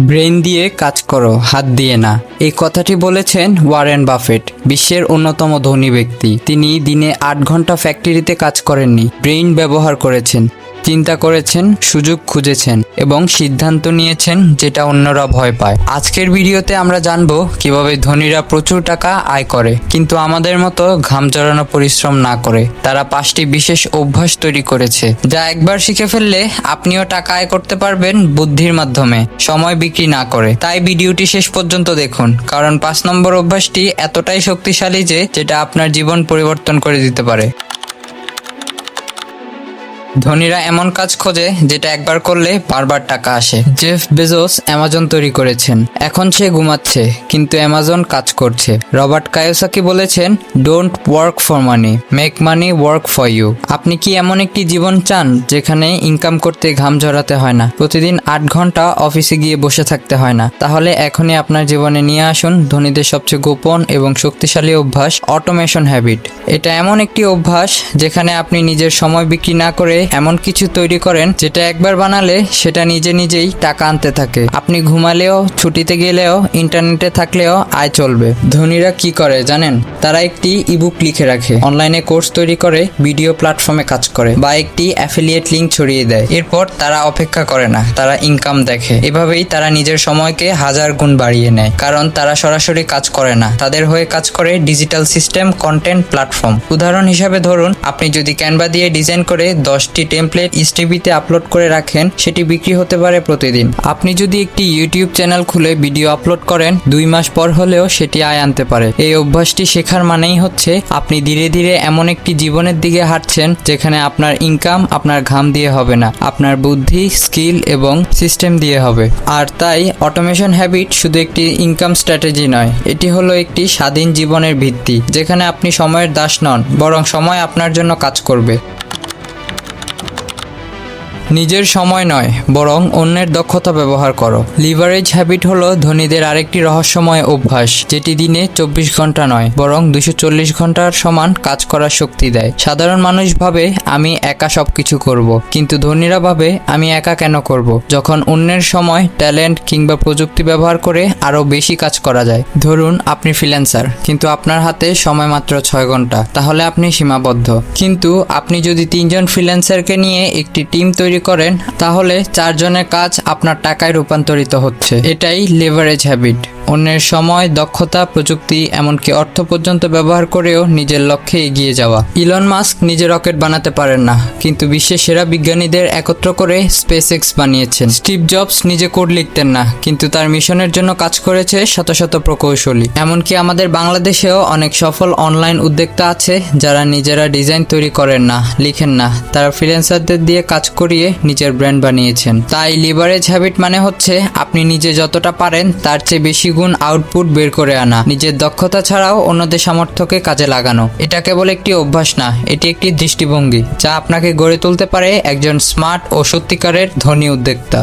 Brain দিয়ে কাজ করো, হাত দিয়ে না। এই কথাটি বলেছেন ওয়ারেন বাফেট, বিশ্বের অন্যতম ধনী ব্যক্তি। তিনি দিনে আট ঘণ্টা ফ্যাক্টরিতে কাজ করেননি ব্রেইন ব্যবহার করেছেন। চিন্তা করেছেন, সুযোগ খুঁজেছেন এবং সিদ্ধান্ত নিয়েছেন যেটা অন্যরা ভয় পায়। আজকের ভিডিওতে আমরা জানব কীভাবে ধনীরা প্রচুর টাকা আয় করে, কিন্তু আমাদের মতো ঘাম জড়ানো পরিশ্রম না করে। তারা পাঁচটি বিশেষ অভ্যাস তৈরি করেছে, যা একবার শিখে ফেললে আপনিও টাকা আয় করতে পারবেন বুদ্ধির মাধ্যমে, সময় বিক্রি না করে। তাই ভিডিওটি শেষ পর্যন্ত দেখুন, কারণ পাঁচ নম্বর অভ্যাসটি এতটাই শক্তিশালী যে, যেটা আপনার জীবন পরিবর্তন করে দিতে পারে। ধনীরা এমন কাজ খোঁজে যেটা একবার করলে বারবার টাকা আসে। জেফ বেজোস অ্যামাজন তৈরি করেছেন। এখন সে ঘুমাচ্ছে, কিন্তু অ্যামাজন কাজ করছে। রবার্ট কায়োসাকি বলেছেন don't work for money make money work for you আপনি কি এমন একটি জীবন চান যেখানে ইনকাম করতে ঘাম ঝরাতে হয় না? প্রতিদিন আট ঘণ্টা অফিসে গিয়ে বসে থাকতে হয় না। তাহলে এখনই আপনার জীবনে নিয়ে আসুন ধনীদের সবচেয়ে গোপন এবং শক্তিশালী অভ্যাস অটোমেশন হ্যাবিট এটা এমন একটি অভ্যাস যেখানে আপনি নিজের সময় বিক্রি না করে এমন কিছু তৈরি করেন যেটা একবার বানালে সেটা নিজে নিজেই টাকা আনতে থাকে। আপনি ঘুমালেও, ছুটিতে গেলেও, ইন্টারনেটে থাকলেও আয় চলবে। ধনীরা কি করে জানেন? তারা একটি ইবুক লিখে রাখে। অনলাইনে কোর্স তৈরি করে, ভিডিও প্ল্যাটফর্মে কাজ করে বা একটি অ্যাফিলিয়েট লিঙ্ক ছড়িয়ে দেয়। এরপর তারা অপেক্ষা করে না, তারা ইনকাম দেখে। এভাবেই তারা নিজের সময়কে হাজার গুণ বাড়িয়ে নেয়। কারণ তারা সরাসরি কাজ করে না। তাদের হয়ে কাজ করে ডিজিটাল সিস্টেম কন্টেন্ট প্ল্যাটফর্ম উদাহরণ হিসাবে ধরুন, আপনি যদি ক্যানভা দিয়ে ডিজাইন করে দশটি টেমপ্লেট ইস্টিভিতে আপলোড করে রাখেন, সেটি বিক্রি হতে পারে প্রতিদিন। আপনি যদি একটি ইউটিউব চ্যানেল খুলে ভিডিও আপলোড করেন, দুই মাস পর হলেও সেটি আয় আনতে পারে। এই অভ্যাসটি শেখার মানেই হচ্ছে, আপনি ধীরে ধীরে এমন একটি জীবনের দিকে হাঁটছেন, যেখানে আপনার ইনকাম আপনার ঘাম দিয়ে হবে না, আপনার বুদ্ধি স্কিল এবং সিস্টেম দিয়ে হবে। আর তাই অটোমেশন হ্যাবিট শুধু একটি ইনকাম স্ট্র্যাটেজি নয়, এটি হলো একটি স্বাধীন জীবনের ভিত্তি, যেখানে আপনি সময়ের দাস নন, বরং সময় আপনার জন্য কাজ করবে। নিজের সময় নয়, বরং অন্যের দক্ষতা ব্যবহার করো। লিভারেজ হ্যাবিট হলো ধনীদের আরেকটি রহস্যময় অভ্যাস, যেটি দিনে চব্বিশ ঘণ্টা নয়, বরং দুশো চল্লিশ ঘণ্টার সমান কাজ করার শক্তি দেয়। সাধারণ মানুষ ভাবে, আমি একা সব কিছু করব কিন্তু ধনীরা ভাবে, আমি একা কেন করব? যখন অন্যের সময় ট্যালেন্ট কিংবা প্রযুক্তি ব্যবহার করে আরও বেশি কাজ করা যায়। ধরুন, আপনি ফ্রিল্যান্সার কিন্তু আপনার হাতে সময় মাত্র ছয় ঘণ্টা, তাহলে আপনি সীমাবদ্ধ। কিন্তু আপনি যদি তিনজন ফ্রিল্যান্সারকে নিয়ে একটি টিম তৈরি করেন তাহলে চারজনের কাজ আপনার টাকায় রূপান্তরিত হচ্ছে। এটাই লেভারেজ হ্যাবিট অন্যের সময়, দক্ষতা, প্রযুক্তি, এমনকি অর্থ পর্যন্ত ব্যবহার করেও নিজের লক্ষ্যে এগিয়ে যাওয়া। ইলন মাস্ক নিজে রকেট বানাতে পারেন না, কিন্তু বিশ্বের সেরা বিজ্ঞানীদের একত্র করে স্পেস এক্স বানিয়েছেন। স্টিভ জবস নিজে কোড লিখতেন না, কিন্তু তার মিশনের জন্য কাজ করেছে শত শত প্রকৌশলী। এমনকি আমাদের বাংলাদেশেও অনেক সফল অনলাইন উদ্যোক্তা আছে, যারা নিজেরা ডিজাইন তৈরি করেন না, লিখেন না। তারা ফ্রিল্যান্সারদের দিয়ে কাজ করিয়ে নিজের ব্র্যান্ড বানিয়েছেন। তাই লিভারেজ হ্যাবিট মানে হচ্ছে, আপনি নিজে যতটা পারেন, তার চেয়ে বেশি গুণ আউটপুট বের করে আনা। নিজের দক্ষতা ছাড়াও অন্যদের সামর্থ্যকে কাজে লাগানো। এটা কেবল একটি অভ্যাস না, এটি একটি দৃষ্টিভঙ্গি, যা আপনাকে গড়ে তুলতে পারে একজন স্মার্ট ও সত্যিকারের ধনী উদ্যোক্তা।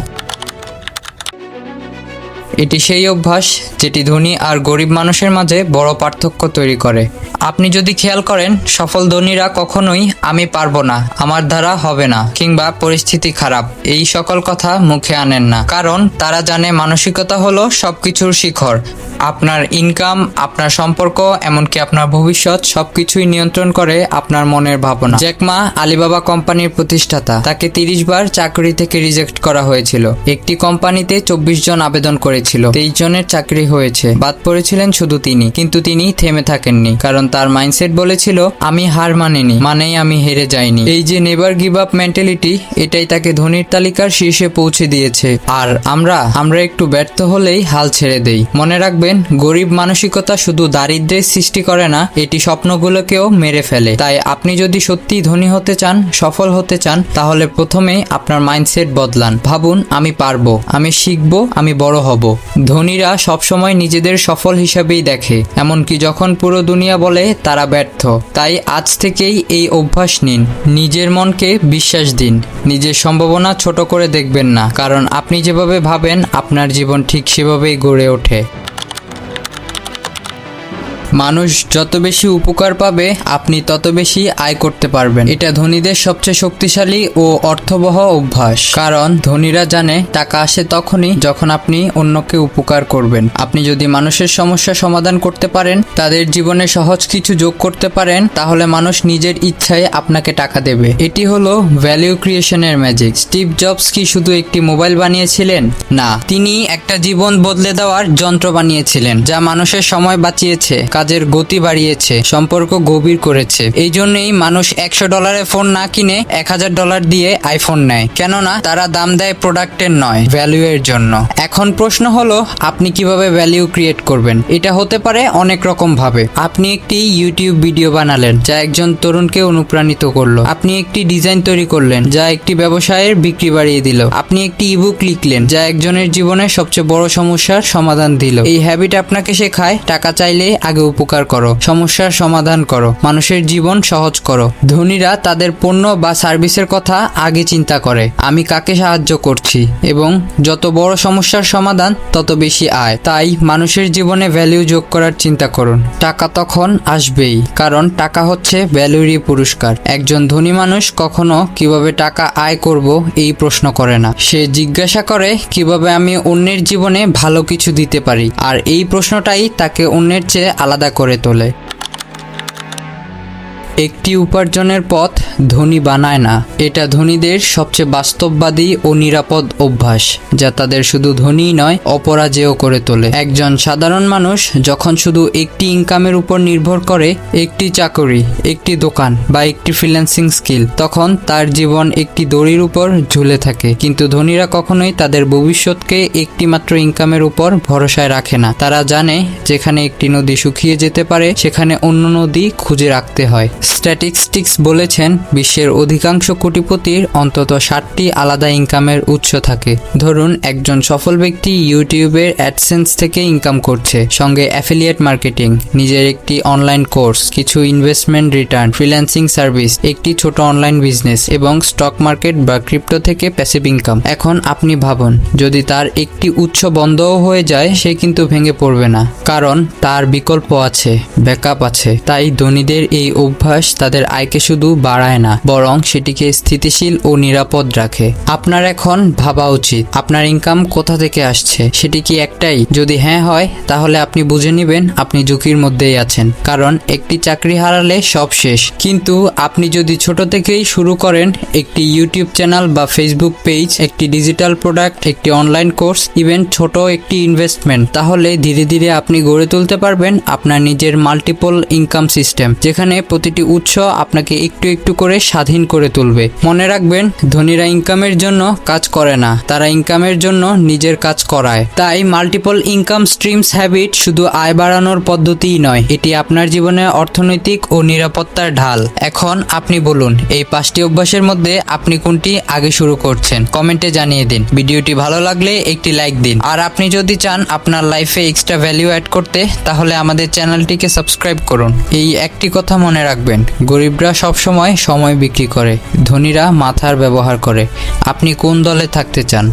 এটি সেই অভ্যাস যেটি ধনী আর গরিব মানুষের মাঝে বড় পার্থক্য তৈরি করে। আপনি যদি খেয়াল করেন, সফল ধনীরা কখনোই আমি পারব না, আমার দ্বারা হবে না, কিংবা পরিস্থিতি খারাপ। এই সকল কথা মুখে আনেন না, কারণ তারা জানে মানসিকতা হলো সবকিছুর শিখর। আপনার ইনকাম আপনার সম্পর্ক, এমনকি আপনার ভবিষ্যৎ সবকিছুই নিয়ন্ত্রণ করে আপনার মনের ভাবনা। জ্যাকমা আলিবাবা কোম্পানির প্রতিষ্ঠাতা, তাকে তিরিশ বার চাকরি থেকে রিজেক্ট করা হয়েছিল। একটি কোম্পানিতে চব্বিশ জন আবেদন করেছিল। তেইশ জনের চাকরি হয়েছে। বাদ পড়েছিলেন শুধু তিনি। কিন্তু তিনি থেমে থাকেননি। কারণ তার মাইন্ডসেট বলেছিল, আমি হার মানিনি। মানেই আমি হেরে যাইনি। এই যে নেভার গিভ আপ মেন্টালিটি এটাই তাকে ধনীর তালিকার শীর্ষে পৌঁছে দিয়েছে। আর আমরা আমরা একটু ব্যর্থ হলেই হাল ছেড়ে দেই। মনে রাখবেন, গরিব মানসিকতা শুধু দারিদ্রের সৃষ্টি করে না, এটি স্বপ্নগুলোকেও মেরে ফেলে। তাই আপনি যদি সত্যি ধনী হতে চান, সফল হতে চান, তাহলে প্রথমে আপনার মাইন্ডসেট বদলান। ভাবুন, আমি পারব। আমি শিখব, আমি বড় হব। ধনীরা সবসময় নিজেদের সফল হিসাবেই দেখে, এমনকি যখন পুরো দুনিয়া বলে তারা ব্যর্থ। তাই আজ থেকেই এই অভ্যাস নিন, নিজের মনকে বিশ্বাস দিন, নিজের সম্ভাবনা ছোট করে দেখবেন না, কারণ আপনি যেভাবে ভাবেন, আপনার জীবন ঠিক সেভাবেই গড়ে ওঠে। মানুষ যত বেশি উপকার পাবে, আপনি তত বেশি আয় করতে পারবেন। এটা ধনীদের সবচেয়ে শক্তিশালী ও অর্থবহ অভ্যাস। কারণ ধনীরা জানে, টাকা আসে তখনই যখন আপনি অন্যকে উপকার করবেন। আপনি যদি মানুষের সমস্যা সমাধান করতে পারেন, তাদের জীবনে সহজ কিছু যোগ করতে পারেন, তাহলে মানুষ নিজের ইচ্ছায় আপনাকে টাকা দেবে। এটি হলো ভ্যালিউ ক্রিয়েশনের ম্যাজিক স্টিভ জবস কি শুধু একটি মোবাইল বানিয়েছিলেন? না, তিনি একটা জীবন বদলে দেওয়ার যন্ত্র বানিয়েছিলেন, যা মানুষের সময় বাঁচিয়েছে। কাজের গতি বাড়িয়েছে, সম্পর্ক গভীর করেছে। এই জন্যই মানুষ একশো ডলারের ফোন না কিনে এক হাজার ডলার দিয়ে আইফোন নেয়। কেননা তারা দাম দেয় প্রোডাক্টের নয় ভ্যালু এর জন্য। এখন প্রশ্ন হলো, আপনি কীভাবে ভ্যালিউ ক্রিয়েট করবেন? এটা হতে পারে অনেক রকম ভাবে। আপনি একটি ইউটিউব ভিডিও বানালেন, যা একজন তরুণকে অনুপ্রাণিত করল। আপনি একটি ডিজাইন তৈরি করলেন, যা একটি ব্যবসায়ের বিক্রি বাড়িয়ে দিল। আপনি একটি ইবুক লিখলেন, যা একজনের জীবনের সবচেয়ে বড় সমস্যার সমাধান দিল। এই হ্যাবিট আপনাকে শেখায়, টাকা চাইলে আগে উপকার করো, সমস্যার সমাধান করো, মানুষের জীবন সহজ করো। ধনীরা তাদের পণ্য বা সার্ভিসের কথা আগে চিন্তা করে, আমি কাকে সাহায্য করছি? এবং যত বড় সমস্যার সমাধান, তত বেশি আয়। তাই মানুষের জীবনে ভ্যালু যোগ করার চিন্তা করুন। টাকা তখন আসবেই, কারণ টাকা হচ্ছে ভ্যালুরই পুরস্কার। একজন ধনী মানুষ কখনো কীভাবে টাকা আয় করব, এই প্রশ্ন করে না। সে জিজ্ঞাসা করে, কীভাবে আমি অন্যের জীবনে ভালো কিছু দিতে পারি? আর এই প্রশ্নটাই তাকে অন্যের চেয়ে আলাদা করে তোলে। একটি উপার্জনের পথ ধনী বানায় না। এটা ধনীদের সবচেয়ে বাস্তববাদী ও নিরাপদ অভ্যাস, যা তাদের শুধু ধনী নয় অপরাজেয় করে তোলে। একজন সাধারণ মানুষ যখন শুধু একটি ইনকামের উপর নির্ভর করে, একটি চাকরি, একটি দোকান বা একটি ফ্রিল্যান্সিং স্কিল তখন তার জীবন একটি দড়ির উপর ঝুলে থাকে। কিন্তু ধনীরা কখনোই তাদের ভবিষ্যৎকে একটি মাত্র ইনকামের উপর ভরসায় রাখে না। তারা জানে, যেখানে একটি নদী শুকিয়ে যেতে পারে, সেখানে অন্য নদী খুঁজে রাখতে হয়। স্ট্যাটিস্টিক্স বলেছেন বিশ্বের অধিকাংশ কোটিপতির অন্তত ষাটটি আলাদা ইনকামের উৎস থাকে। ধরুন, একজন সফল ব্যক্তি ইউটিউবের অ্যাডসেন্স থেকে ইনকাম করছে, সঙ্গে অ্যাফিলিয়েট মার্কেটিং, নিজের একটি অনলাইন কোর্স, কিছু ইনভেস্টমেন্ট রিটার্ন, ফ্রিল্যান্সিং সার্ভিস, একটি ছোট অনলাইন বিজনেস এবং স্টক মার্কেট বা ক্রিপ্টো থেকে প্যাসিভ ইনকাম এখন আপনি ভাবুন, যদি তার একটি উৎস বন্ধও হয়ে যায়, সে কিন্তু ভেঙে পড়বে না। কারণ তার বিকল্প আছে ব্যাকআপ আছে। তাই ধনীদের এই অভ্যাস তাদের আয়কে শুধু না, বরং সেটিকে স্থিতিশীল ও নিরাপদ রাখে। আপনার এখন ভাবা উচিত, আপনার ইনকাম কোথা থেকে আসছে? সেটি কি একটাই? যদি হ্যাঁ হয়, তাহলে আপনি বুঝে নেবেন আপনি ঝুঁকির মধ্যেই আছেন, কারণ একটি চাকরি হারালে সব শেষ। কিন্তু আপনি যদি ছোট থেকেই শুরু করেন, একটি ইউটিউব চ্যানেল বা ফেসবুক পেজ একটি ডিজিটাল প্রোডাক্ট একটি অনলাইন কোর্স ইভেন ছোট একটি ইনভেস্টমেন্ট তাহলে ধীরে ধীরে আপনি গড়ে তুলতে পারবেন আপনার নিজের মাল্টিপল ইনকাম সিস্টেম যেখানে প্রতিটি উৎস আপনাকে একটু একটু করে স্বাধীন করে তুলবে। মনে রাখবেন, ধনীরা ইনকামের জন্য কাজ করে না। তারা ইনকামের জন্য নিজের কাজ করায়। তাই মাল্টিপল ইনকাম স্ট্রিমস হ্যাবিট শুধু আয় বাড়ানোর পদ্ধতিই নয়, এটি আপনার জীবনে অর্থনৈতিক ও নিরাপত্তার ঢাল। এখন আপনি বলুন, এই পাঁচটি অভ্যাসের মধ্যে আপনি কোনটি আগে শুরু করছেন? কমেন্টে জানিয়ে দিন। ভিডিওটি ভালো লাগলে একটি লাইক দিন। আর আপনি যদি চান আপনার লাইফে এক্সট্রা ভ্যালু অ্যাড করতে, তাহলে আমাদের চ্যানেলটিকে সাবস্ক্রাইব করুন। এই একটি কথা মনে রাখবেন, গরিবরা সবসময় সময় বিক্রি করে। ধনীরা মাথার ব্যবহার করে। আপনি কোন দলে থাকতে চান?